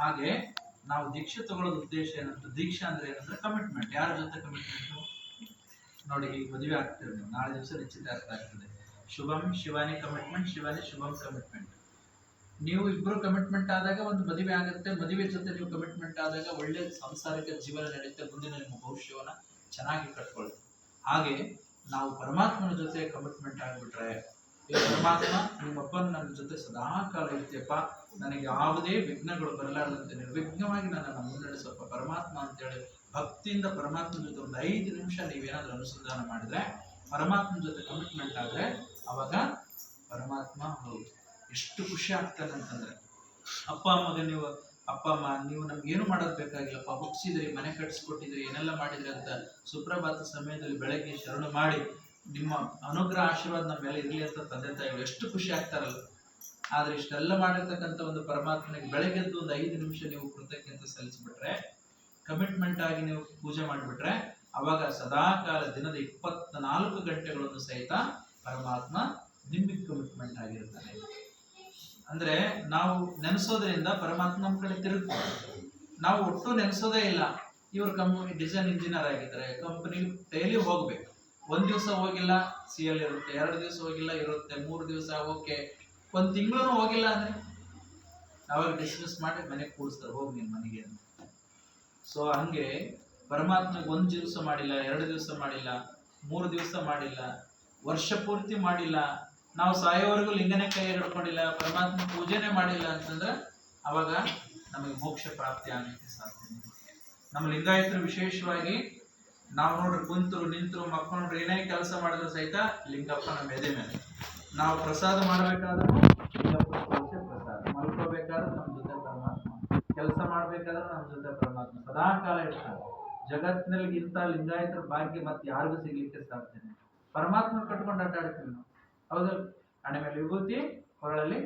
ಹಾಗೆ ನಾವು ದೀಕ್ಷೆ ತಗೊಳ್ಳೋದು ಉದ್ದೇಶ ಏನಂತ, ದೀಕ್ಷಾ ಅಂದ್ರೆ ಏನಂದ್ರೆ ಕಮಿಟ್ಮೆಂಟ್ ಯಾರ ಜೊತೆ ಕಮಿಟ್ಮೆಂಟ್ ನೋಡಿ, ಈಗ ಮದುವೆ ಆಗ್ತಿರೋದು ನಾಳೆ ದಿವಸ ನಿಶ್ಚಿತಾರ್ಥ ಆಗ್ತದೆ. ಶುಭಂ ಶಿವಾನಿ ಕಮಿಟ್ಮೆಂಟ್ ಶಿವಾನಿ ಶುಭಂ ಕಮಿಟ್ಮೆಂಟ್ ನೀವು ಇಬ್ರು ಕಮಿಟ್ಮೆಂಟ್ ಆದಾಗ ಒಂದು ಮದುವೆ ಆಗುತ್ತೆ. ಮದುವೆ ಜೊತೆ ನೀವು ಕಮಿಟ್ಮೆಂಟ್ ಆದಾಗ ಒಳ್ಳೆ ಸಂಸಾರಿಕ ಜೀವನ ನಡೆಯುತ್ತೆ. ಮುಂದಿನ ನಿಮ್ಮ ಭವಿಷ್ಯವನ್ನ ಚೆನ್ನಾಗಿ ಕಟ್ಕೊಳ್ಳಿ. ಹಾಗೆ ನಾವು ಪರಮಾತ್ಮನ ಜೊತೆ ಕಮಿಟ್ಮೆಂಟ್ ಆಗ್ಬಿಟ್ರೆ ಪರಮಾತ್ಮ ನಿಮ್ಮಪ್ಪನ ನನ್ನ ಜೊತೆ ಸದಾ ಕಾಲ ಇರ್ತೀಯಪ್ಪ. ನನಗೆ ಯಾವುದೇ ವಿಘ್ನಗಳು ಬರಲಾರದಂತೆ ನಿರ್ವಿಘ್ನವಾಗಿ ನನ್ನನ್ನು ಮುನ್ನಡೆಸಪ್ಪ. ಪರಮಾತ್ಮ ಅಂತೇಳಿ ಭಕ್ತಿಯಿಂದ ಪರಮಾತ್ಮನ ಜೊತೆ ಒಂದು ಐದು ನಿಮಿಷ ನೀವೇನಾದ್ರೂ ಅನುಸಂಧಾನ ಮಾಡಿದ್ರೆ, ಪರಮಾತ್ಮನ ಜೊತೆ ಕಮಿಟ್ಮೆಂಟ್ ಆದ್ರೆ ಅವಾಗ ಪರಮಾತ್ಮ ಹೌದು. ಎಷ್ಟು ಖುಷಿ ಆಗ್ತಾನೆ ಅಂತಂದ್ರೆ, ಅಪ್ಪ, ಅಮ್ಮಗೆ ನೀವು, ಅಪ್ಪ, ಅಮ್ಮ, ನೀವು ನಮ್ಗೆ ಏನು ಮಾಡೋದು ಬೇಕಾಗಿಲ್ಲಪ್ಪ? ಹುಟ್ಟಿಸಿದ್ರಿ ಮನೆ ಕಟ್ಸ್ಕೊಟ್ಟಿದ್ರಿ, ಏನೆಲ್ಲ ಮಾಡಿದ್ರಿ ಅಂತ ಸುಪ್ರಭಾತ ಸಮಯದಲ್ಲಿ ಬೆಳಗ್ಗೆ ಶರಣು ಮಾಡಿ ನಿಮ್ಮ ಅನುಗ್ರಹ, ಆಶೀರ್ವಾದ ನಮ್ಮ ಮೇಲೆ ಇರಲಿ ಅಂತ ತಂದೆ ತಾಯಿಗಳು ಎಷ್ಟು ಖುಷಿ ಆಗ್ತಾರಲ್ಲ. ಆದ್ರೆ ಇಷ್ಟೆಲ್ಲ ಮಾಡಿರ್ತಕ್ಕಂಥ ಒಂದು ಪರಮಾತ್ಮನಿಗೆ ಬೆಳಗ್ಗೆದ್ದು ಒಂದು ಐದು ನಿಮಿಷ ನೀವು ಕೃತಜ್ಞತೆ ಸಲ್ಲಿಸ್ಬಿಟ್ರೆ ಕಮಿಟ್ಮೆಂಟ್ ಆಗಿ ನೀವು ಪೂಜೆ ಮಾಡಿಬಿಟ್ರೆ, ಅವಾಗ ಸದಾಕಾಲ ದಿನದ ಇಪ್ಪತ್ನಾಲ್ಕು ಗಂಟೆಗಳನ್ನು ಸಹಿತ ಪರಮಾತ್ಮ ನಿಮಗೆ ಕಮಿಟ್ಮೆಂಟ್ ಆಗಿರ್ತಾನೆ. ಅಂದ್ರೆ ನಾವು ನೆನೆಸೋದ್ರಿಂದ ಪರಮಾತ್ಮ ನಮ್ಮ ಕಡೆ ತಿರುಗ್ತಾರೆ ನಾವು ಒಟ್ಟು ನೆನೆಸೋದೇ ಇಲ್ಲ. ಇವರು ಕಂಪನಿ ಡಿಸೈನ್ ಇಂಜಿನಿಯರ್ ಆಗಿದ್ದಾರೆ. ಕಂಪನಿ ಡೈಲಿ ಹೋಗ್ಬೇಕು. ಒಂದ್ ದಿವಸ ಹೋಗಿಲ್ಲ ಸಿ ಎಲ್ ಇರುತ್ತೆ. ಎರಡು ದಿವಸ ಹೋಗಿಲ್ಲ, ಇರುತ್ತೆ. ಮೂರು ದಿವಸ ಓಕೆ ಒಂದ್ ತಿಂಗಳು ಹೋಗಿಲ್ಲ ಅಂದ್ರೆ ಅವಾಗ ಡಿಸ್ಮಿಸ್ ಮಾಡಿ ಮನೆಗೆ ಕೂಡಿಸ್ತಾರೆ ಹೋಗಿ ನಿನ್ ಮನೆಗೆ ಅಂತ ಸೊ ಹಂಗೆ ಪರಮಾತ್ಮಗ್ ಒಂದು ದಿವಸ ಮಾಡಿಲ್ಲ, ಎರಡು ದಿವಸ ಮಾಡಿಲ್ಲ, ಮೂರು ದಿವಸ ಮಾಡಿಲ್ಲ, ವರ್ಷ ಪೂರ್ತಿ ಮಾಡಿಲ್ಲ, ನಾವು ಸಾಯೋವರೆಗೂ ಲಿಂಗನೇ ಕೈ ಹಿಡ್ಕೊಂಡಿಲ್ಲ, ಪರಮಾತ್ಮ ಪೂಜೆನೆ ಮಾಡಿಲ್ಲ ಅಂತಂದ್ರೆ ಅವಾಗ ನಮಗೆ ಮೋಕ್ಷ ಪ್ರಾಪ್ತಿ ಆಗಲಿಕ್ಕೆ ಸಾಧ್ಯ. ನಮ್ಮ ಲಿಂಗಾಯತರು ವಿಶೇಷವಾಗಿ ನಾವು ನೋಡ್ರಿ ಕುಂತರು, ನಿಂತರು ಮಕ್ಕಳು ನೋಡ್ರಿ ಏನೇ ಕೆಲಸ ಮಾಡಿದ್ರು ಸಹಿತ ಲಿಂಗಪ್ಪ ನಮ್ಮ ಎದೆ ಮೇಲೆ ನಾವು ಪ್ರಸಾದ ಮಾಡಬೇಕಾದ್ರೂ ಪ್ರಸಾದ. ಮಲ್ಕೋಬೇಕಾದ್ರೆ ನಮ್ಮ ಜೊತೆ ಪರಮಾತ್ಮ. ಕೆಲಸ ಮಾಡ್ಬೇಕಾದ್ರೆ ನಮ್ಮ ಜೊತೆ ಪರಮಾತ್ಮ. ಸದಾ ಕಾಲ ಇರ್ತಾರೆ. ಜಗತ್ತಿನಲ್ಲಿ ಇಂಥ ಲಿಂಗಾಯತರ ಭಾಗ್ಯ ಮತ್ತೆ ಯಾರಿಗೂ ಸಿಗ್ಲಿಕ್ಕೆ ಸಾಧ್ಯ ಇಲ್ಲ. ಪರಮಾತ್ಮ ಕಟ್ಕೊಂಡು ಆಟ ಆಡ್ತೀವಿ ನಾವು. ಹೌದು. ಹಣೆ ಮೇಲೆ ವಿಭೂತಿ ಕೊರಳಲ್ಲಿ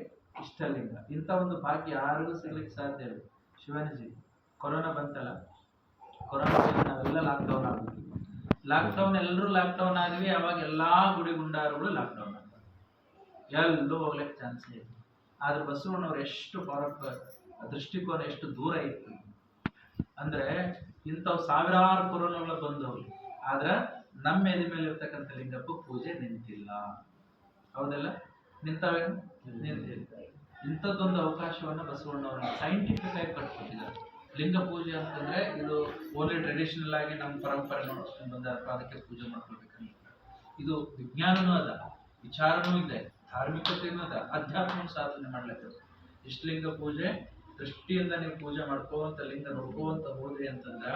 ಇಷ್ಟಲಿಂಗ. ಇಂಥ ಒಂದು ಭಾಗ್ಯ ಯಾರಿಗೂ ಸಿಗ್ಲಿಕ್ಕೆ ಸಾಧ್ಯ ಇಲ್ಲ. ಶಿವನಜಿ, ಕೊರೋನಾ ಬಂತಲ್ಲ? ಕೊರೋನಾ ನಾವೆಲ್ಲ ಲಾಕ್ಡೌನ್ ಆಗ್ಬಿಟ್ವಿ ಲಾಕ್ಡೌನ್ ಎಲ್ಲರೂ ಲಾಕ್ಡೌನ್ ಆಗಿವಿ. ಅವಾಗ ಎಲ್ಲಾ ಗುಡಿ ಗುಂಡಾರುಗಳು ಲಾಕ್ಡೌನ್ ಆಗ್ತಾರೆ ಎಲ್ಲೂ ಹೋಗ್ಲಿಕ್ಕೆ ಚಾನ್ಸ್ ಇಲ್ಲ. ಆದ್ರೆ ಬಸವಣ್ಣವ್ರು ಎಷ್ಟು ಪರಪ ದೃಷ್ಟಿಕೋನ ಎಷ್ಟು ದೂರ ಇತ್ತು. ಅಂದ್ರೆ ಇಂಥವು ಸಾವಿರಾರು ಕೊರೋನಾಗಳು ಬಂದವು. ಆದ್ರೆ ನಮ್ಮ ಎದೆ ಮೇಲೆ ಇರ್ತಕ್ಕಂಥ ಲಿಂಗಪ್ಪ ಪೂಜೆ ನಿಂತಿಲ್ಲ. ಹೌದಲ್ಲ? ನಿಂತವೇನು ನಿಂತಿಲ್ಲ. ಇಂಥದ್ದೊಂದು ಅವಕಾಶವನ್ನು ಬಸವಣ್ಣವರು ಸೈಂಟಿಫಿಕ್ ಆಗಿ ಕಟ್ಕೊಟ್ಟಿದ್ದಾರೆ. ಲಿಂಗ ಪೂಜೆ ಅಂತಂದ್ರೆ ಇದು ಓನ್ಲಿ ಟ್ರೆಡಿಷನಲ್ ಆಗಿ ನಮ್ಮ ಪರಂಪರೆ ನೋಡ್ಕೊಂಡು ಬಂದಾರಪ್ಪ, ಅದಕ್ಕೆ ಪೂಜೆ ಮಾಡ್ಕೊಳ್ಬೇಕಂತ. ಇದು ವಿಜ್ಞಾನನೂ ಅದ, ವಿಚಾರನೂ ಇದೆ. ಧಾರ್ಮಿಕತೆನೂ ಅದ ಅಧ್ಯಾತ್ಮ ಸಾಧನೆ ಮಾಡ್ಲಿಕ್ಕೆ ಇಷ್ಟಲಿಂಗ ಪೂಜೆ, ದೃಷ್ಟಿಯಿಂದ ನೀವು ಪೂಜೆ ಮಾಡ್ಕೋವಂತ ಲಿಂಗ ನೋಡ್ಕೋವಂತ ಹೋದ್ರಿ ಅಂತಂದ್ರ,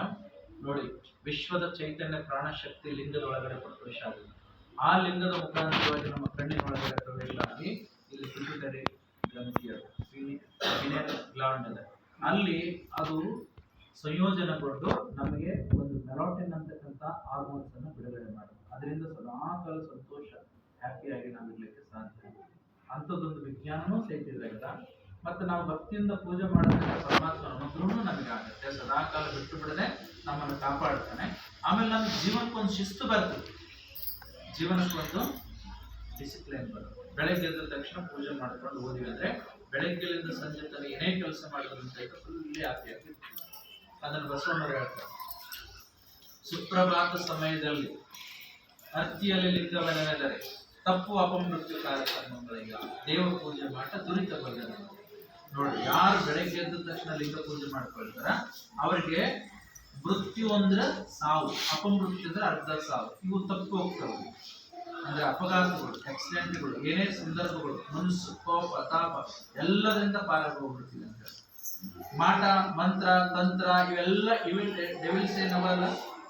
ನೋಡಿ, ವಿಶ್ವದ ಚೈತನ್ಯ ಪ್ರಾಣಶಕ್ತಿ ಲಿಂಗದ ಒಳಗಡೆ ಪ್ರವೇಶ ಆಗಿದೆ ಆ ಲಿಂಗದ ಮುಖಾಂತರವಾಗಿ ನಮ್ಮ ಕಣ್ಣಿನ ಒಳಗಡೆ ಪ್ರವೇಶ ಆಗಿ ಇಲ್ಲಿ ಪಿಟ್ಯುಟರಿ ಗ್ರಂಥಿಯ ಗ್ಲಾಂಡ್ ಇದೆ. ಅಲ್ಲಿ ಅದು ಸಂಯೋಜನೆಗೊಂಡು ನಮಗೆ ಒಂದು ಮೆಲಾಟಿನ್ ಅಂತಕ್ಕಂಥ ಹಾರ್ಮೋನ್ಸ್ ಅನ್ನು ಬಿಡುಗಡೆ ಮಾಡುತ್ತೆ. ಅದರಿಂದ ಸದಾ ಕಾಲ ಸಂತೋಷ ಹ್ಯಾಪಿಯಾಗಿ ನಾವು ಇರ್ಲಿಕ್ಕೆ ಸಾಧ್ಯ ಅಂಥದ್ದೊಂದು ವಿಜ್ಞಾನನೂ ಸಹಿತ ಇದ್ರಾಗ ಮತ್ತೆ ನಾವು ಭಕ್ತಿಯಿಂದ ಪೂಜೆ ಮಾಡೋದ್ರಿಂದ ಪರಮಾತ್ಮ ಅನುಗ್ರಹನೂ ನಮಗೆ ಆಗುತ್ತೆ. ಸದಾ ಕಾಲ ಬಿಟ್ಟು ಬಿಡದೆ ನಮ್ಮನ್ನು ಕಾಪಾಡ್ತಾನೆ. ಆಮೇಲೆ ನಮ್ಮ ಜೀವನಕ್ಕೊಂದು ಶಿಸ್ತು ಬರ್ತದೆ. ಜೀವನಕ್ಕೊಂದು ಡಿಸಿಪ್ಲಿನ್ ಬರುತ್ತೆ ಬೆಳಗ್ಗೆ ಎದ್ದ ತಕ್ಷಣ ಪೂಜೆ ಮಾಡ್ಕೊಂಡು ಓದಿ ಅಂದ್ರೆ ಬೆಳಗ್ಗೆಲಿಂದ ಸಂಜೆ ತನಕ ಏನೇ ಕೆಲಸ ಮಾಡಿದ್ರು ಸಹಿತ ಇಲ್ಲಿ ಹ್ಯಾಪಿಯಾಗಿ ಅದನ್ನು ಬಸವಣ್ಣರು ಹೇಳ್ತಾರೆ. ಸುಪ್ರಭಾತ ಸಮಯದಲ್ಲಿ ಅರ್ತಿಯಲ್ಲಿ ಲಿಂಗವನ್ನೆಲ್ಲರೆ ತಪ್ಪು ಅಪಮೃತ್ಯು ಕಾರ್ಯಕ್ರಮಗಳಿಗ ದೇವ ಪೂಜೆ ಮಾಡ ದುರಿತ ಬಗೆದ ನೋಡಿ, ಯಾರು ಬೆಳಗ್ಗೆ ಎದ್ದ ತಕ್ಷಣ ಲಿಂಗ ಪೂಜೆ ಮಾಡ್ಕೊಳ್ತಾರ ಅವರಿಗೆ ಮೃತ್ಯು ಅಂದ್ರೆ ಸಾವು, ಅಪಮೃತ್ಯು ಅಂದ್ರೆ ಅರ್ಧ ಸಾವು. ಇವು ತಪ್ಪು ಹೋಗ್ತವೆ. ಅಂದ್ರೆ ಅಪಘಾತಗಳು ಆಕ್ಸಿಡೆಂಟ್ಗಳು ಏನೇ ಸಂದರ್ಭಗಳು, ಮನಸ್ಸು, ಕೋಪ, ತಾಪ, ಎಲ್ಲದರಿಂದ ಪಾರಾಗೋಗ್ಬಿಡ್ತೀವಿ ಅಂತ. ಮಾಟ, ಮಂತ್ರ, ತಂತ್ರ, ಇವೆಲ್ಲ ಇವೆ ಡೆವಿಲ್ಸ್ ಏನವಲ್ಲ,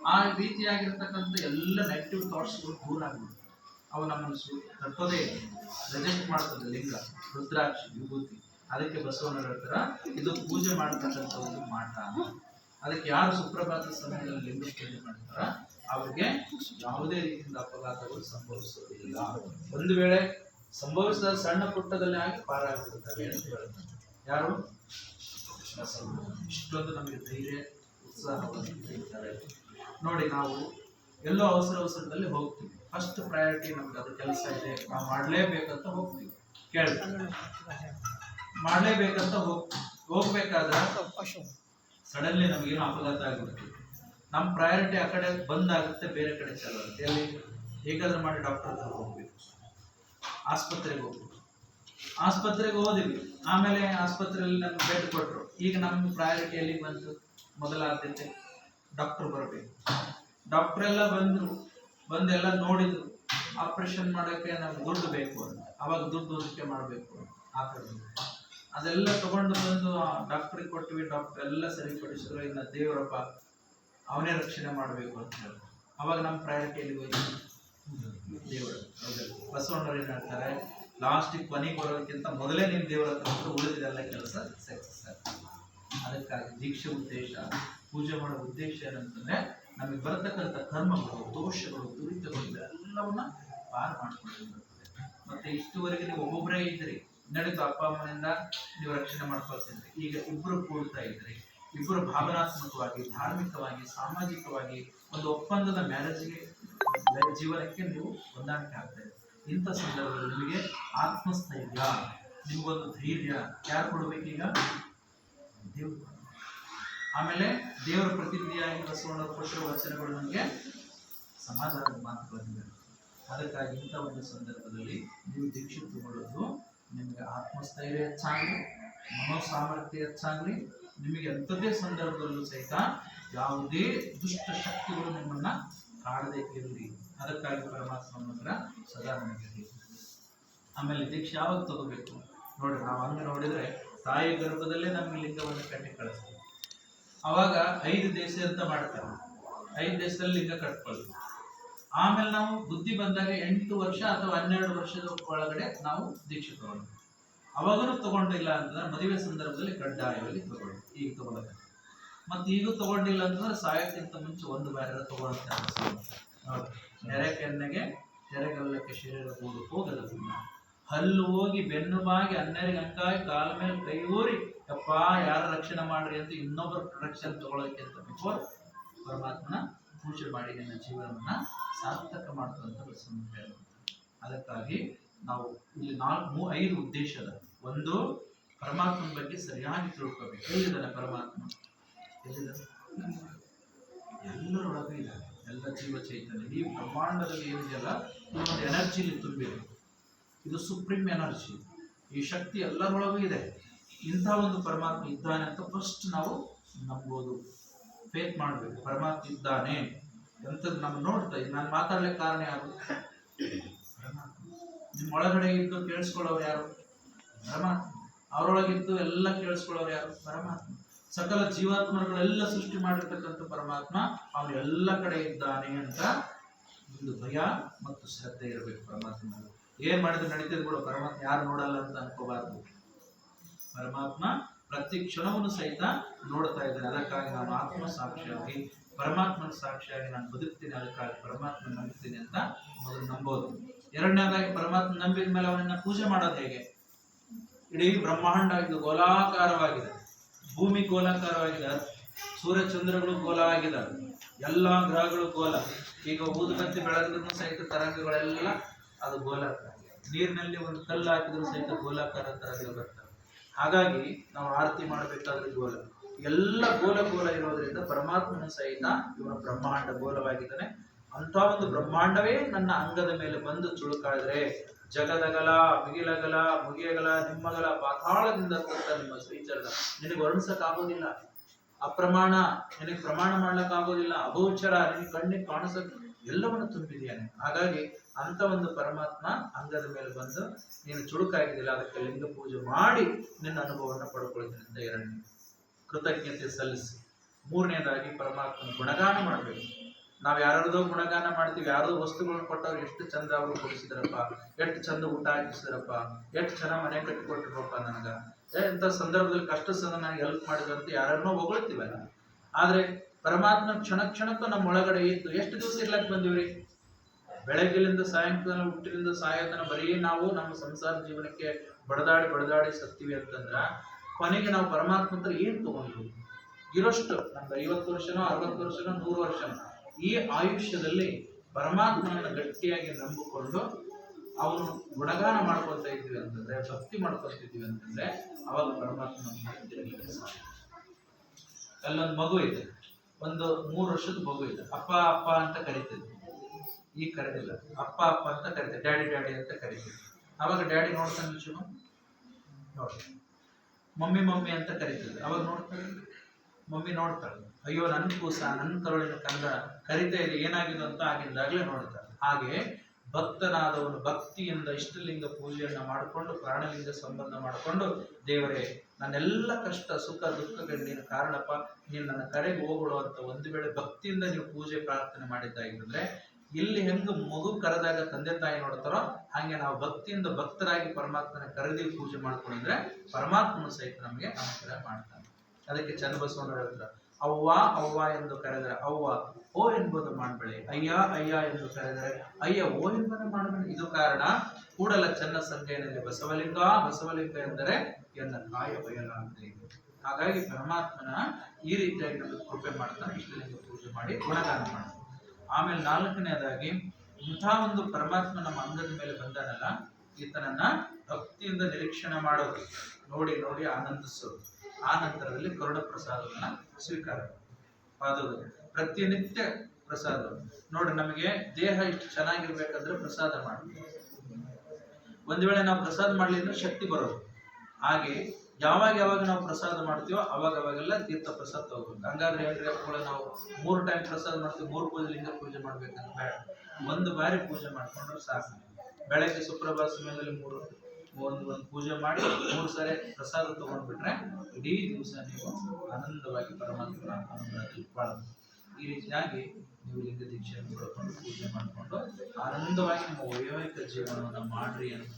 ಆ ರೀತಿಯಾಗಿರ್ತಕ್ಕಂಥ ಎಲ್ಲ ನೆಗೆಟಿವ್ ಥಾಟ್ಸ್ಗಳು ದೂರ ಆಗ್ಬಿಡ್ತವೆ. ಅವು ನಮ್ಮ ಮನಸ್ಸು ತಟ್ಟೋದೇ ರಿಜೆಕ್ಟ್ ಮಾಡ್ತದೆ ಲಿಂಗ, ರುದ್ರಾಕ್ಷಿ, ವಿಭೂತಿ. ಅದಕ್ಕೆ ಬಸವನ ಹೇಳ್ತಾರ ಇದು ಪೂಜೆ ಮಾಡ್ತಕ್ಕಂಥ ಒಂದು ಮಾಟ. ಅದಕ್ಕೆ ಯಾರು ಸುಪ್ರಭಾತ ಸಮಯದಲ್ಲಿ ಲಿಂಗ ಪೂಜೆ ಮಾಡ್ತಾರ ಅವ್ರಿಗೆ ಯಾವುದೇ ರೀತಿಯಿಂದ ಅಪಘಾತಗಳು ಸಂಭವಿಸುವುದಿಲ್ಲ ಒಂದು ವೇಳೆ ಸಂಭವಿಸಿದ ಸಣ್ಣ ಪುಟ್ಟದಲ್ಲಿ ಆಗಿ ಪಾರಾಗ್ಬಿಡುತ್ತವೆ ಅಂತ ಹೇಳ್ತಾರೆ ಯಾರು? ಬಸವಣ್ಣ. ಇಷ್ಟೊಂದು ನಮಗೆ ಧೈರ್ಯ, ಉತ್ಸಾಹವನ್ನು ಹೇಳ್ತಾರೆ ನೋಡಿ, ನಾವು ಎಲ್ಲೋ ಅವಸರ ಅವಸರದಲ್ಲಿ ಹೋಗ್ತೀವಿ. ಫಸ್ಟ್ ಪ್ರಯಾರಿಟಿ ನಮ್ಗೆ ಅದು ಕೆಲಸ ಇದೆ. ನಾವು ಮಾಡಲೇಬೇಕಂತ ಹೋಗ್ತೀವಿ. ಕೇಳಿ ಮಾಡಲೇಬೇಕಂತ ಹೋಗ್, ಹೋಗ್ಬೇಕಾದ್ರೆ ಸಡನ್ಲಿ ನಮಗೇನು ಅಪಘಾತ ಆಗಿಬಿಡುತ್ತೆ. ನಮ್ಮ ಪ್ರಯಾರಿಟಿ ಆ ಕಡೆ ಬಂದಾಗುತ್ತೆ, ಬೇರೆ ಕಡೆ ಚಲೋ ಆಗುತ್ತೆ. ಎಲ್ಲಿ? ಹೇಗಾದ್ರೂ ಮಾಡಿ ಡಾಕ್ಟರ್ ಹತ್ರ ಹೋಗ್ಬೇಕು. ಆಸ್ಪತ್ರೆಗೆ ಹೋಗ್ಬೇಕು. ಆಸ್ಪತ್ರೆಗೆ ಹೋದಿವಿ. ಆಮೇಲೆ ಆಸ್ಪತ್ರೆಯಲ್ಲಿ ನಮ್ಗೆ ಬೆಡ್ ಕೊಟ್ಟರು ಈಗ ನಮ್ಮ ಪ್ರಯಾರಿಟಿ ಎಲ್ಲಿಗೆ ಬಂತು? ಮೊದಲ ಆದ್ಯತೆ ಡಾಕ್ಟರ್ ಬರಬೇಕು. ಡಾಕ್ಟರ್ ಎಲ್ಲ ಬಂದರು. ಬಂದೆಲ್ಲ ನೋಡಿದ್ರು. ಆಪರೇಷನ್ ಮಾಡೋಕ್ಕೆ ನಮ್ಗೆ ದುಡ್ಡು ಬೇಕು ಅಂತ. ಅವಾಗ ದುಡ್ಡು ಹೊಂದಿಕೆ ಮಾಡಬೇಕು ಆ ಅದೆಲ್ಲ ತಗೊಂಡು ಬಂದು ಡಾಕ್ಟ್ರಿಗೆ ಕೊಟ್ವಿ ಡಾಕ್ಟರ್ ಎಲ್ಲ ಸರಿಪಡಿಸಿದ್ರು. ಇನ್ನ ದೇವರಪ್ಪ ಅವನೇ ರಕ್ಷಣೆ ಮಾಡಬೇಕು ಅಂತ ಹೇಳಿ. ಅವಾಗ ನಮ್ಮ ಪ್ರಯಾರಿಟಿಯಲ್ಲಿ ಹೋಯ್ತು. ದೇವರು. ಬಸವಣ್ಣವ್ರು ಏನ್ ಹೇಳ್ತಾರೆ ಲಾಸ್ಟಿಗೆ ಕೊನೆಗೆ ಬರೋದಕ್ಕಿಂತ ಮೊದಲೇ ನಿಮ್ಮ ದೇವರ ಹತ್ರ ಉಳಿದಿದೆಲ್ಲ ಕೆಲಸ ಸಕ್ಸಸ್ ಅದಕ್ಕಾಗಿ ದೀಕ್ಷೆ, ಉದ್ದೇಶ, ಪೂಜೆ ಮಾಡೋ ಉದ್ದೇಶ ಏನಂತಂದ್ರೆ, ನಮಗೆ ಬರತಕ್ಕಂಥ ಕರ್ಮಗಳು, ದೋಷಗಳು, ದುರಿತಗಳು ಎಲ್ಲವನ್ನ ಪಾರು ಮಾಡ್ಕೊಳ್ಳೋದು ಮತ್ತೆ ಇಷ್ಟುವರೆಗೆ ನೀವು ಒಬ್ಬೊಬ್ಬರೇ ಇದ್ರಿ ನಡೀತು ಅಪ್ಪ ಅಮ್ಮನಿಂದ ನೀವು ರಕ್ಷಣೆ ಮಾಡ್ಕೊಳ್ತಿದ್ರಿ ಈಗ ಇಬ್ಬರು ಕೂಡ್ತಾ ಇದ್ರಿ ಇಬ್ಬರು ಭಾವನಾತ್ಮಕವಾಗಿ, ಧಾರ್ಮಿಕವಾಗಿ, ಸಾಮಾಜಿಕವಾಗಿ ಒಂದು ಒಪ್ಪಂದದ ಮ್ಯಾರೇಜ್ಗೆ ಜೀವನಕ್ಕೆ ನೀವು ಹೊಂದಾಣಿಕೆ ಆಗ್ತಾ ಇದ್ದೀರಿ. ಇಂಥ ಸಂದರ್ಭದಲ್ಲಿ ನಿಮಗೆ ಆತ್ಮಸ್ಥೈರ್ಯ, ನಿಮಗೊಂದು ಧೈರ್ಯ ಯಾರು ಕೊಡಬೇಕೀಗ ಆಮೇಲೆ ದೇವರ ಪ್ರತಿನಿಧಿಯಾಗಿ ಬಸವಣ್ಣವರು ಕೊಟ್ಟಿರುವ ವಚನಗಳು ನಮಗೆ ಸಮಾಧಾನದ ಮಾತುಗಳಿವೆ ಅದಕ್ಕಾಗಿ ಇಂಥ ಒಂದು ಸಂದರ್ಭದಲ್ಲಿ ನೀವು ದೀಕ್ಷೆ ತಗೊಳ್ಳೋದು ನಿಮಗೆ ಆತ್ಮಸ್ಥೈರ್ಯ ಹೆಚ್ಚಾಗಲಿ, ಮನೋಸಾಮರ್ಥ್ಯ ಹೆಚ್ಚಾಗಲಿ, ನಿಮಗೆ ಅಂಥದ್ದೇ ಸಂದರ್ಭದಲ್ಲೂ ಸಹಿತ ಯಾವುದೇ ದುಷ್ಟ ಶಕ್ತಿಗಳು ನಿಮ್ಮನ್ನ ಕಾಡದೇ ಇರಲಿ. ಅದಕ್ಕಾಗಿ ಪರಮಾತ್ಮನ ಹತ್ರ ಸದಾ ನಿಮಗೆ ಆಮೇಲೆ ದೀಕ್ಷೆ ಯಾವಾಗ ತಗೋಬೇಕು? ನೋಡಿ, ನಾವು ಹಂಗೆ ನೋಡಿದ್ರೆ ತಾಯಿ ಗರ್ಭದಲ್ಲೇ ನಮ್ಮ ಲಿಂಗವನ್ನು ಕಟ್ಟಿ ಕಳಿಸ್ತೀವಿ. ಅವಾಗ ಐದು ದೇಶ ಅಂತ ಮಾಡ್ತಾರೆ. ಐದು ದೇಶದಲ್ಲಿ ಲಿಂಗ ಕಟ್ಕೊಳ್ಳಿ. ಆಮೇಲೆ ನಾವು ಬುದ್ಧಿ ಬಂದಾಗ ಎಂಟು ವರ್ಷ ಅಥವಾ ಹನ್ನೆರಡು ವರ್ಷದ ಒಳಗಡೆ ನಾವು ದೀಕ್ಷೆ ತಗೊಂಡು ಅವಾಗನೂ ತಗೊಂಡಿಲ್ಲ ಅಂತಂದ್ರೆ ಮದುವೆ ಸಂದರ್ಭದಲ್ಲಿ ಕಡ್ಡಾಯವಾಗಿ ತಗೊಳ್ಳಿ ಈಗ ತಗೊಳ್ಳೋದು ಮತ್ತೆ ಈಗ ತಗೊಂಡಿಲ್ಲ ಅಂತಂದ್ರೆ ಸಾಯಕ್ಕಿಂತ ಮುಂಚೆ ಒಂದು ಬಾರಿ ತಗೊಳ್ತಾರೆ ನೆರೆ ಕೆನ್ನೆಗೆ ನೆರೆಗಲ್ಲಕ್ಕೆ ಶರೀರ ಕೂಡು ಹೋಗದ ಹಲ್ಲು ಹೋಗಿ ಬೆನ್ನು ಬಾಗಿ ಹನ್ನೆರಡು ಕಾಲ ಮೇಲೆ ಕೈ ಊರಿ ಅಪ್ಪ ಯಾರ ರಕ್ಷಣೆ ಮಾಡ್ರಿ ಅಂತ ಇನ್ನೊಬ್ಬರ ಪ್ರೊಟೆಕ್ಷನ್ ಅಂತ ಬಿಫೋರ್ ಪರಮಾತ್ಮನ ಪೂಜೆ ಮಾಡಿ ನಿನ್ನ ಜೀವನವನ್ನ ಸಾರ್ಥಕ ಮಾಡ್ತಂತ. ಅದಕ್ಕಾಗಿ ನಾವು ಇಲ್ಲಿ ನಾಲ್ಕು ಐದು ಉದ್ದೇಶ ಅದ. ಒಂದು, ಪರಮಾತ್ಮನ ಬಗ್ಗೆ ಸರಿಯಾಗಿ ತಿಳ್ಕೊಬೇಕು. ಎಲ್ಲಿದ್ದಾನೆ ಪರಮಾತ್ಮ? ಎಲ್ಲಿದ್ದಾನೆ? ಎಲ್ಲರೊಳಗೂ ಇದೆ. ಎಲ್ಲ ಜೀವ ಚೈತನ್ಯ. ಈ ಬ್ರಹ್ಮಾಂಡದಲ್ಲಿ ಏನಿದೆಯಲ್ಲ ಒಂದು ಎನರ್ಜಿಲಿ ತುಂಬಿದೆ. ಇದು ಸುಪ್ರೀಂ ಎನರ್ಜಿ ಈ ಶಕ್ತಿ ಎಲ್ಲರೊಳಗೂ ಇದೆ. ಇಂಥ ಒಂದು ಪರಮಾತ್ಮ ಇದ್ದಾನೆ ಅಂತ ಫಸ್ಟ್ ನಾವು ನಂಬೋದು. ಫೇತ್ ಮಾಡಬೇಕು, ಪರಮಾತ್ಮ ಇದ್ದಾನೆ ಎಂಥದ್ದು ನಾವು ನೋಡ್ತಾ ಇದ್ ನಾನು ಮಾತಾಡ್ಲಿಕ್ಕೆ ಕಾರಣ ಯಾರು? ನಿಮ್ಮ ಒಳಗಡೆ ಇದ್ದು ಕೇಳಿಸ್ಕೊಳ್ಳೋರು ಯಾರು? ಪರಮಾತ್ಮ. ಅವರೊಳಗಿದ್ದು ಎಲ್ಲ ಕೇಳಿಸ್ಕೊಳ್ಳೋರು ಯಾರು? ಪರಮಾತ್ಮ. ಸಕಲ ಜೀವಾತ್ಮಗಳೆಲ್ಲ ಸೃಷ್ಟಿ ಮಾಡಿರ್ತಕ್ಕಂಥ ಪರಮಾತ್ಮ ಅವನು ಎಲ್ಲ ಕಡೆ ಇದ್ದಾನೆ ಅಂತ ಒಂದು ಭಯ ಮತ್ತು ಶ್ರದ್ಧೆ ಇರಬೇಕು ಪರಮಾತ್ಮ ಏನ್ ಮಾಡಿದ್ರೆ ನಡೀತಿದ್ರು ಕೂಡ ಪರಮಾತ್ಮ ಯಾರು ನೋಡಲ್ಲ ಅಂತ ಅನ್ಕೋಬಾರ್ದು. ಪರಮಾತ್ಮ ಪ್ರತಿ ಕ್ಷಣವನ್ನು ಸಹಿತ ನೋಡ್ತಾ ಇದ್ದಾರೆ. ಅದಕ್ಕಾಗಿ ನಾನು ಆತ್ಮ ಸಾಕ್ಷಿಯಾಗಿ, ಪರಮಾತ್ಮನ ಸಾಕ್ಷಿಯಾಗಿ ನಾನು ಬದುಕ್ತೀನಿ, ಅದಕ್ಕಾಗಿ ಪರಮಾತ್ಮ ನಂಬ್ತೀನಿ ಅಂತ ಮೊದಲು ನಂಬೋದು. ಎರಡನೇದಾಗಿ ಪರಮಾತ್ಮ ನಂಬಿದ ಮೇಲೆ ಅವನನ್ನ ಪೂಜೆ ಮಾಡೋದು ಹೇಗೆ? ಇಡೀ ಬ್ರಹ್ಮಾಂಡ ಇದು ಗೋಲಾಕಾರವಾಗಿದೆ. ಭೂಮಿ ಗೋಲಾಕಾರವಾಗಿದೆ. ಸೂರ್ಯ ಚಂದ್ರಗಳು ಆಗಿದೆ. ಎಲ್ಲ ಗ್ರಹಗಳು ಗೋಲ. ಈಗ ಊದುಬತ್ತಿ ಬೆಳಗಿದ್ರು ಸಹಿತ ತರಂಗಗಳೆಲ್ಲ ಅದು ಗೋಲಾಕಾರ ನೀರಿನಲ್ಲಿ ಒಂದು ಕಲ್ಲು ಹಾಕಿದ್ರು ಸಹಿತ ಗೋಲಾಕಾರ ತರಂಗ ಬರ್ತವೆ ಹಾಗಾಗಿ ನಾವು ಆರತಿ ಮಾಡಬೇಕಾದ್ರೆ ಗೋಲ. ಎಲ್ಲ ಗೋಲ ಗೋಲ ಇರೋದ್ರಿಂದ ಪರಮಾತ್ಮನ ಸಹಿತ ಇವನ ಬ್ರಹ್ಮಾಂಡ ಗೋಲವಾಗಿದ್ದಾನೆ. ಅಂತ ಒಂದು ಬ್ರಹ್ಮಾಂಡವೇ ನನ್ನ ಅಂಗದ ಮೇಲೆ ಬಂದು ಚುಳುಕಾದ್ರೆ ಜಗದಗಲ, ಮಿಗಿಲಗಲ, ಮುಗಿಯಗಲ, ನಿಮ್ಮಗಲ, ಪಾತಾಳದಿಂದ ಕೊಟ್ಟ ನಿಮ್ಮ ಶ್ರೀಚರಣ. ನಿನಗೆ ವರ್ಣಿಸಕ್ ಆಗೋದಿಲ್ಲ ಅಪ್ರಮಾಣ, ನಿನಗೆ ಪ್ರಮಾಣ ಮಾಡ್ಲಕ್ ಆಗೋದಿಲ್ಲ ಅಗೋಚರ ನಿನಗೆ ಕಣ್ಣಿಗೆ ಕಾಣಿಸಕ್ ಎಲ್ಲವನ್ನು ತುಂಬಿದೆಯಾನೆ ಹಾಗಾಗಿ ಅಂತ ಒಂದು ಪರಮಾತ್ಮ ಅಂಗದ ಮೇಲೆ ಬಂದು, ನೀನು ಚುಳುಕಾಗಿದ್ದಿಲ್ಲ ಅದಕ್ಕೆ ಲಿಂಗ ಪೂಜೆ ಮಾಡಿ ನಿನ್ನ ಅನುಭವವನ್ನು ಪಡ್ಕೊಳ್ತೀನಿ ಅಂತ ಎರಡನೇ ಕೃತಜ್ಞತೆ ಸಲ್ಲಿಸಿ. ಮೂರನೇದಾಗಿ ಪರಮಾತ್ಮನ ಗುಣಗಾನ ಮಾಡಬೇಕು. ನಾವು ಯಾರ್ದೋ ಗುಣಗಾನ ಮಾಡ್ತೀವಿ, ಯಾರ್ದೋ ವಸ್ತುಗಳನ್ನ ಕೊಟ್ಟವ್ರು ಎಷ್ಟು ಚಂದ ಅವರು ಕೊಡಿಸಿದ್ರಪ್ಪ, ಎಷ್ಟು ಚಂದ ಊಟ ಹಾಕಿಸಿದ್ರಪ್ಪ, ಎಷ್ಟು ಚೆನ್ನಾಗಿ ಮನೆ ಕಟ್ಟಿಕೊಟ್ಟಿರಪ್ಪ ನನಗ. ಇಂಥ ಸಂದರ್ಭದಲ್ಲಿ ಕಷ್ಟ ಸಹ ನನಗೆ ಹೆಲ್ಪ್ ಮಾಡಿದ್ರಂತ ಯಾರನ್ನೋ ಹೊಗಳ್ತೀವಲ್ಲ. ಆದ್ರೆ ಪರಮಾತ್ಮ ಕ್ಷಣ ಕ್ಷಣಕ್ಕೂ ನಮ್ಮ ಒಳಗಡೆ ಇತ್ತು ಎಷ್ಟು ದಿವಸ ಇರ್ಲಕ್ ಬಂದಿವ್ರಿ? ಬೆಳಗ್ಗೆಲಿಂದ ಸಾಯಂಕಾಲ, ಹುಟ್ಟಿನಿಂದ ಸಾಯೋತನ ಬರೀ ನಾವು ನಮ್ಮ ಸಂಸಾರ ಜೀವನಕ್ಕೆ ಬಡದಾಡಿ ಬಡದಾಡಿ ಸತ್ತೀವಿ ಅಂತಂದ್ರ ಕೊನೆಗೆ ನಾವು ಪರಮಾತ್ಮ ಹತ್ರ ಏನ್ ತಗೊಂಡ್ವಿ ಇರೋಷ್ಟು ನಮ್ದು ಐವತ್ತು ವರ್ಷನೋ, ಅರವತ್ತು ವರ್ಷನೋ, ನೂರು ವರ್ಷನೋ, ಈ ಆಯುಷ್ಯದಲ್ಲಿ ಪರಮಾತ್ಮನನ್ನು ಗಟ್ಟಿಯಾಗಿ ನಂಬಿಕೊಂಡು ಅವನು ಗುಣಗಾನ ಮಾಡ್ಕೊತಾ ಇದ್ವಿ ಅಂತಂದ್ರೆ, ಭಕ್ತಿ ಮಾಡ್ಕೊತಿದ್ವಿ ಅಂತಂದ್ರೆ, ಅವಾಗ ಪರಮಾತ್ಮ ಅಲ್ಲೊಂದು ಮಗು ಇದೆ, ಒಂದು ಮೂರು ವರ್ಷದ ಮಗು ಇದೆ, ಅಪ್ಪ ಅಪ್ಪ ಅಂತ ಕರಿತಿದ್ವಿ ಈಗ ಕರೆದಿಲ್ಲ. ಅಪ್ಪ ಅಪ್ಪ ಅಂತ ಕರೀತಾರೆ. ಡ್ಯಾಡಿ ಡ್ಯಾಡಿ ಅಂತ ಕರಿತೀವಿ ಅವಾಗ ಡ್ಯಾಡಿ ನೋಡ್ತಾನೆ ಶಿವ ನೋಡಿ. ಮಮ್ಮಿ ಮಮ್ಮಿ ಅಂತ ಕರಿತಿದ್ವಿ ಅವಾಗ ನೋಡ್ತಾಳೆ? ಮಮ್ಮಿ ನೋಡ್ತಾಳೆ. ಅಯ್ಯೋ ನನ್ನ ಕೂಸ ನನ್ನ ಕರುಳಿನ ಕಂದ ಕರಿತಾ ಇದೆ. ಏನಾಗಿದೆ ಅಂತ ಆಗಿದ್ದಾಗಲೇ ನೋಡ್ತಾಳೆ. ಹಾಗೆ ಭಕ್ತನಾದವನು ಭಕ್ತಿಯಿಂದ ಇಷ್ಟಲಿಂಗ ಪೂಜೆಯನ್ನ ಮಾಡಿಕೊಂಡು, ಪ್ರಾಣಲಿಂಗ ಸಂಬಂಧ ಮಾಡಿಕೊಂಡು, ದೇವರೇ, ನನ್ನೆಲ್ಲ ಕಷ್ಟ, ಸುಖ ದುಃಖಗಳು ನೀನು ಕಾರಣಪ್ಪ, ನೀನು ನನ್ನ ಕರೆಗೆ ಹೋಗುಳು ಅಂತ ಒಂದು ವೇಳೆ ಭಕ್ತಿಯಿಂದ ನೀವು ಪೂಜೆ, ಪ್ರಾರ್ಥನೆ ಮಾಡಿದ್ದಾಗಿದ್ರೆ ಇಲ್ಲಿ ಹೆಂಗ ಮಗು ಕರೆದಾಗ ತಂದೆ ತಾಯಿ ನೋಡ್ತಾರೋ ಹಾಗೆ ನಾವು ಭಕ್ತಿಯಿಂದ ಭಕ್ತರಾಗಿ ಪರಮಾತ್ಮನ ಕರೆದಿ ಪೂಜೆ ಮಾಡ್ಕೊಂಡ್ರೆ ಪರಮಾತ್ಮನ ಸಹಿತ ನಮಗೆ ಅನುಗ್ರಹ ಮಾಡ್ತಾನೆ. ಅದಕ್ಕೆ ಚನ್ನಬಸವನ ಹೇಳ್ತಾರೆ, ಅವ್ವ ಅವ್ವ ಎಂದು ಕರೆದರೆ ಅವ್ವ, ಓ ಎಂಬುದು ಮಾಡಬೇಡಿ ಅಯ್ಯ ಅಯ್ಯ ಎಂದು ಕರೆದರೆ ಅಯ್ಯ, ಓ ಎಂಬುದು ಮಾಡಬೇಡಿ ಇದು ಕಾರಣ ಕೂಡಲ ಚನ್ನ ಸಂಖ್ಯೆಯಲ್ಲಿ ಬಸವಲಿಂಗ ಬಸವಲಿಂಗ ಎಂದರೆ ಎನ್ನ ಕಾಯ ಇದೆ ಹಾಗಾಗಿ ಪರಮಾತ್ಮನ ಈ ರೀತಿಯಾಗಿ ನಮಗೆ ಕೃಪೆ ಮಾಡ್ತಾನೆ ಇಷ್ಟಲಿಂಗ ಪೂಜೆ ಮಾಡಿ ಗುಣಗಾನ ಮಾಡ್ತಾನೆ. ಆಮೇಲೆ ನಾಲ್ಕನೇದಾಗಿ, ಇಂಥ ಒಂದು ಪರಮಾತ್ಮ ನಮ್ಮ ಅಂಗದ ಮೇಲೆ ಬಂದಾನಲ್ಲ, ಈತನನ್ನ ಭಕ್ತಿಯಿಂದ ನಿರೀಕ್ಷಣೆ ಮಾಡೋದು. ನೋಡಿ ನೋಡಿ ಆನಂದಿಸೋದು. ಆ ನಂತರದಲ್ಲಿ ಕರುಣ ಪ್ರಸಾದವನ್ನ ಸ್ವೀಕಾರ ಅದು ಪ್ರತಿನಿತ್ಯ ಪ್ರಸಾದ. ನೋಡಿ, ನಮಗೆ ದೇಹ ಇಷ್ಟು ಚೆನ್ನಾಗಿರ್ಬೇಕಂದ್ರೆ ಪ್ರಸಾದ ಮಾಡಿ. ಒಂದು ವೇಳೆ ನಾವು ಪ್ರಸಾದ ಮಾಡ್ಲಿದ್ರೆ ಶಕ್ತಿ ಬರೋದು. ಹಾಗೆ ಯಾವಾಗ ಯಾವಾಗ ನಾವು ಪ್ರಸಾದ ಮಾಡ್ತೀವೋ ಅವಾಗ ಅವಾಗೆಲ್ಲ ತೀರ್ಥ ಪ್ರಸಾದ ತಗೋಬೇಕು. ಹಂಗಾದ್ರೆ ಹೇಳ್ರಿ ಕೂಡ ನಾವು ಮೂರು ಟೈಮ್ ಪ್ರಸಾದ ಮಾಡ್ತೀವಿ, ಮೂರು ಪೂಜೆ, ಲಿಂಗ ಪೂಜೆ ಮಾಡ್ಬೇಕಂತ ಬೇಡ. ಒಂದು ಬಾರಿ ಪೂಜೆ ಮಾಡ್ಕೊಂಡ್ರೆ ಸಾಕು. ಬೆಳಗ್ಗೆ ಸುಪ್ರಭಾತ ಸಮಯದಲ್ಲಿ ಮೂರು, ಒಂದು ಒಂದು ಪೂಜೆ ಮಾಡಿ ಮೂರು ಸರಿ ಪ್ರಸಾದ ತಗೊಂಡ್ಬಿಟ್ರೆ ಇಡೀ ದಿವಸ ನೀವು ಆನಂದವಾಗಿ ಪರಮಾತ್ಮನ ಆನಂದ ಈ ರೀತಿಯಾಗಿ ನೀವು ಲಿಂಗ ದೀಕ್ಷೆಯನ್ನು ಪಡ್ಕೊಂಡು ಪೂಜೆ ಮಾಡಿಕೊಂಡು ಆನಂದವಾಗಿ ನಿಮ್ಮ ವೈವಾಹಿಕ ಜೀವನವನ್ನು ಮಾಡ್ರಿ ಅಂತ